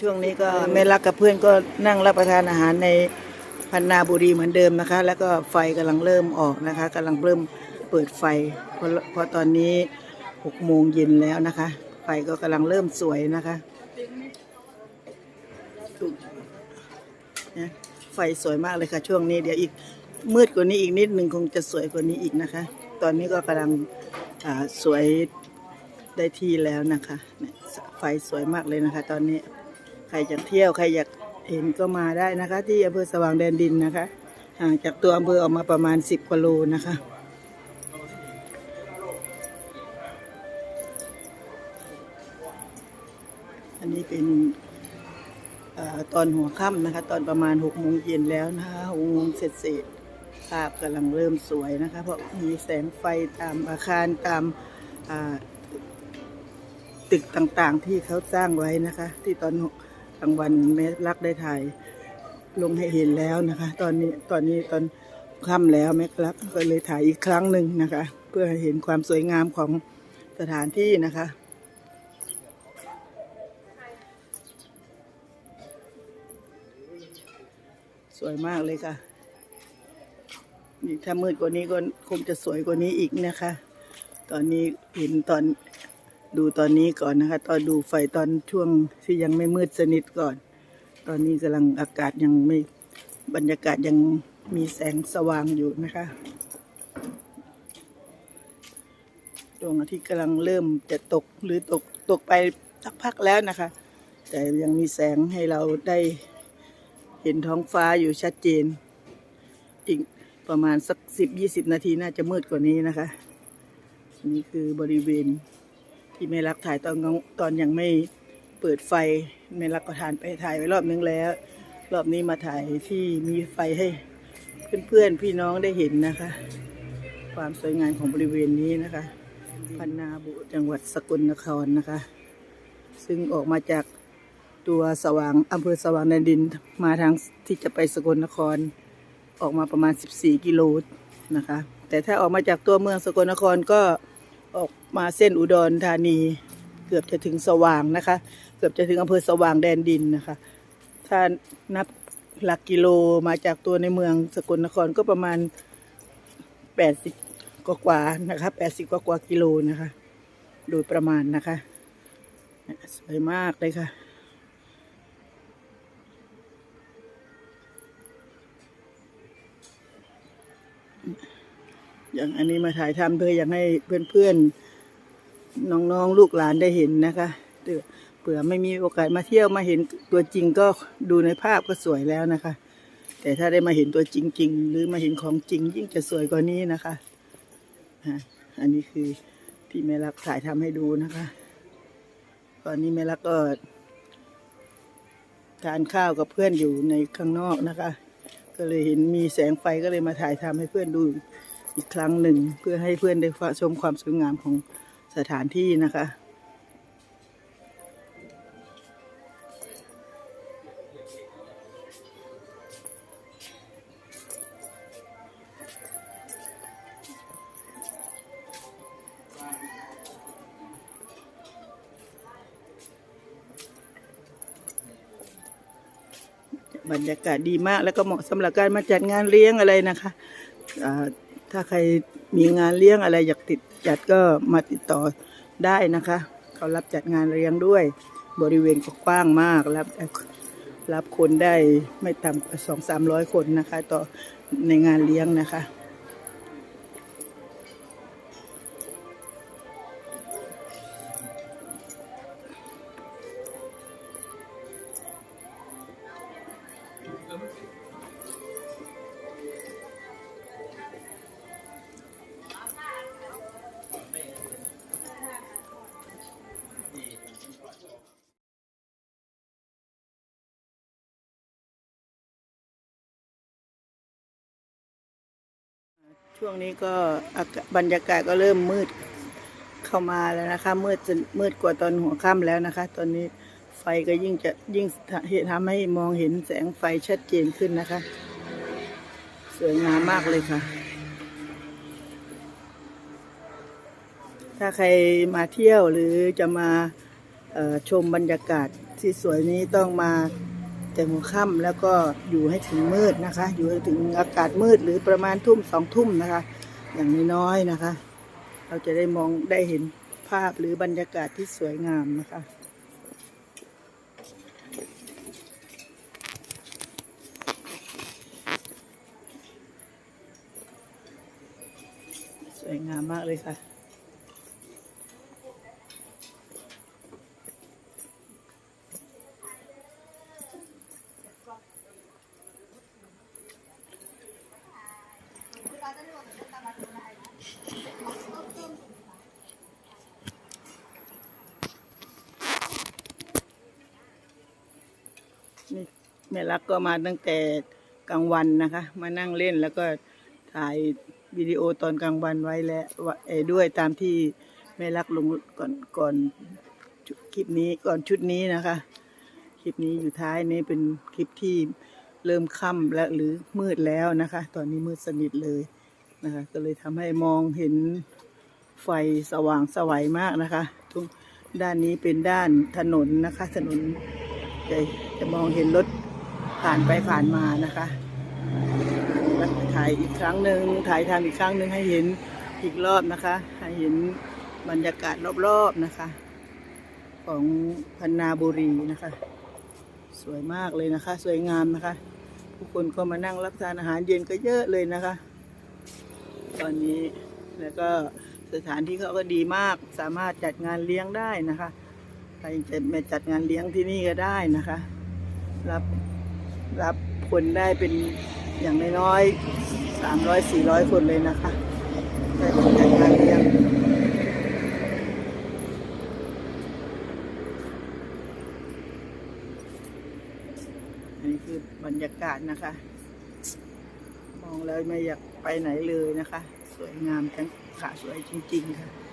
ช่วงนี้ก็แม่รักกับเพื่อนก็นั่งรับประทานอาหารในพันนาบุรีเหมือนเดิมนะคะ แล้วก็ไฟกำลังเริ่มออกนะคะกำลังเริ่มเปิดไฟเพราะเพราะตอนนี้หกโมงเย็นแล้วนะคะ ไฟก็กำลังเริ่มสวยนะคะนะไฟสวยมากเลยค่ะ ช่วงนี้เดี๋ยวอีกมืดกว่านี้อีกนิดหนึ่งคงจะสวยกว่านี้อีกนะคะ ตอนนี้ก็กำลังสวยได้ที่แล้วนะคะ ไฟสวยมากเลยนะคะ ตอนนี้ รจะเที่ยวใครอยากเห็นก็มาได้นะคะ ที่อำเภอสว่างแดนดินนะคะห่างจากตัวอำเภอออกมาประมาณ 10กิโลนะคะอันนี้เป็นอตอนหัวค่ำนะคะ ตอนประมาณ6โมงเย็นแล้วนะคะหกโมงเสร็จเสร็จภาพกำลังเริ่มสวยนะคะ เพราะมีแสงไฟตามอาคารตามตึกต่างๆที่เขาสร้างไว้นะคะ ที่ตอน กลางวันแม่รักได้ถ่าย ลงให้เห็นแล้วนะคะ ตอนนี้ตอนนี้ตอนค่ำแล้วแม่รักก็เลยถ่ายอีกครั้งหนึ่งนะคะ เพื่อให้เห็นความสวยงามของสถานที่นะคะสวยมากเลยค่ะ นี่ถ้ามืดกว่านี้ก็คงจะสวยกว่านี้อีกนะคะ ตอนนี้เห็นตอน ดูตอนนี้ก่อนนะคะ ตอนดูไฟตอนช่วงที่ยังไม่มืดสนิทก่อน ตอนนี้กำลังอากาศยังไม่บรรยากาศยังมีแสงสว่างอยู่นะคะดวงอาทิตย์กำลังเริ่มจะตกหรือตกตกไปสักพักแล้วนะคะ แต่ยังมีแสงให้เราได้เห็นท้องฟ้าอยู่ชัดเจน อีกประมาณสักสิบยี่สิบนาทีน่าจะมืดกว่านี้นะคะ นี่คือบริเวณ ที่แม่รักถ่ายตอนตอนยังไม่เปิดไฟแม่รักก็ทานไปถ่ายไปรอบนึงแล้ว รอบนี้มาถ่ายที่มีไฟให้เพื่อนๆพี่น้องได้เห็นนะคะ ความสวยงามของบริเวณนี้นะคะ พันนาบุจังหวัดสกลนครนะคะ ซึ่งออกมาจากตัวสว่างอำเภอสว่างแดนดินมาทางที่จะไปสกลนคร ออกมาประมาณ 14 กิโลนะคะ แต่ถ้าออกมาจากตัวเมืองสกลนครก็ ออกมาเส้นอุดรธานี เกือบจะถึงสว่างนะคะ เกือบจะถึงอำเภอสว่างแดนดินนะคะ ถ้านับหลักกิโลมาจากตัวในเมืองสกลนครก็ประมาณ80กว่ากว่านะคะ80กว่ากว่ากิโลนะคะ โดยประมาณนะคะ สวยมากเลยค่ะ อย่างอันนี้มาถ่ายทำเพื่ออยากให้เพื่อนๆ น้องๆ ลูกหลานได้เห็นนะคะเผื่อไม่มีโอกาสมาเที่ยวมาเห็นตัวจริงก็ดูในภาพก็สวยแล้วนะคะ แต่ถ้าได้มาเห็นตัวจริง ๆ หรือมาเห็นของจริง ยิ่งจะสวยกว่านี้นะคะอะอันนี้คือที่แม่รักถ่ายทำให้ดูนะคะตอนนี้แม่รักก็ทานข้าวกับเพื่อนอยู่ในข้างนอกนะคะ ก็เลยเห็นมีแสงไฟก็เลยมาถ่ายทำให้เพื่อนดู อีกครั้งหนึ่งเพื่อให้เพื่อนได้ชมความสวยงามของสถานที่นะคะบรรยากาศดีมากแล้วก็เหมาะสำหรับการมาจัดงานเลี้ยงอะไรนะคะอ่า ถ้าใครมีงานเลี้ยงอะไรอยากติดจัดก็มาติดต่อได้นะคะ เขารับจัดงานเลี้ยงด้วย บริเวณกกว้างมากรับรับคนได้ไม่ต่ำกว่าสองสามร้อยคนนะคะ ต่อในงานเลี้ยงนะคะ ช่วงนี้ก็บรรยากาศก็เริ่มมืดเข้ามาแล้วนะคะ มืดจนมืดกว่าตอนหัวค่ำแล้วนะคะ ตอนนี้ไฟก็ยิ่งจะยิ่งทำให้มองเห็นแสงไฟชัดเจนขึ้นนะคะ สวยงามมากเลยค่ะ ถ้าใครมาเที่ยวหรือจะมาชมบรรยากาศที่สวยนี้ต้องมา แต่หัวค่ำแล้วก็อยู่ให้ถึงมืดนะคะ อยู่ให้ถึงอากาศมืดหรือประมาณทุ่มสองทุ่มนะคะ อย่างน้อยๆนะคะ เราจะได้มองได้เห็นภาพหรือบรรยากาศที่สวยงามนะคะสวยงามมากเลยค่ะ นี่แม่รักก็มาตั้งแต่กลางวันนะคะ มานั่งเล่นแล้วก็ถ่ายวิดีโอตอนกลางวันไว้แล้วด้วยตามที่แม่รักลงก่อนก่อนคลิปนี้ก่อนชุดนี้นะคะ คลิปนี้อยู่ท้ายนี้เป็นคลิปที่เริ่มค่ำแล้วหรือมืดแล้วนะคะ ตอนนี้มืดสนิทเลยนะคะ ก็เลยทำให้มองเห็นไฟสว่างสวัยมากนะคะทุกด้านนี้เป็นด้านถนนนะคะ ถนน จะจะมองเห็นรถผ่านไปผ่านมานะคะถ่ายอีกครั้งหนึ่งถ่ายทำอีกครั้งหนึ่งให้เห็นอีกรอบนะคะ ให้เห็นบรรยากาศรอบๆนะคะ ของพันนาบุรีนะคะ สวยมากเลยนะคะ สวยงามนะคะ ผู้คนก็มานั่งรับทานอาหารเย็นก็เยอะเลยนะคะ ตอนนี้แล้วก็สถานที่เขาก็ดีมากสามารถจัดงานเลี้ยงได้นะคะ ครจะมาจัดงานเลี้ยงที่นี่ก็ได้นะคะ รับรับคนได้เป็นอย่างน้อยๆสามร้อยสี่ร้อยคนเลยนะคะได้จัดงานเลี้ยงอันนี้คือบรรยากาศนะคะ มองแล้วไม่อยากไปไหนเลยนะคะ สวยงามทั้งขาสวยจริง ๆ ค่ะ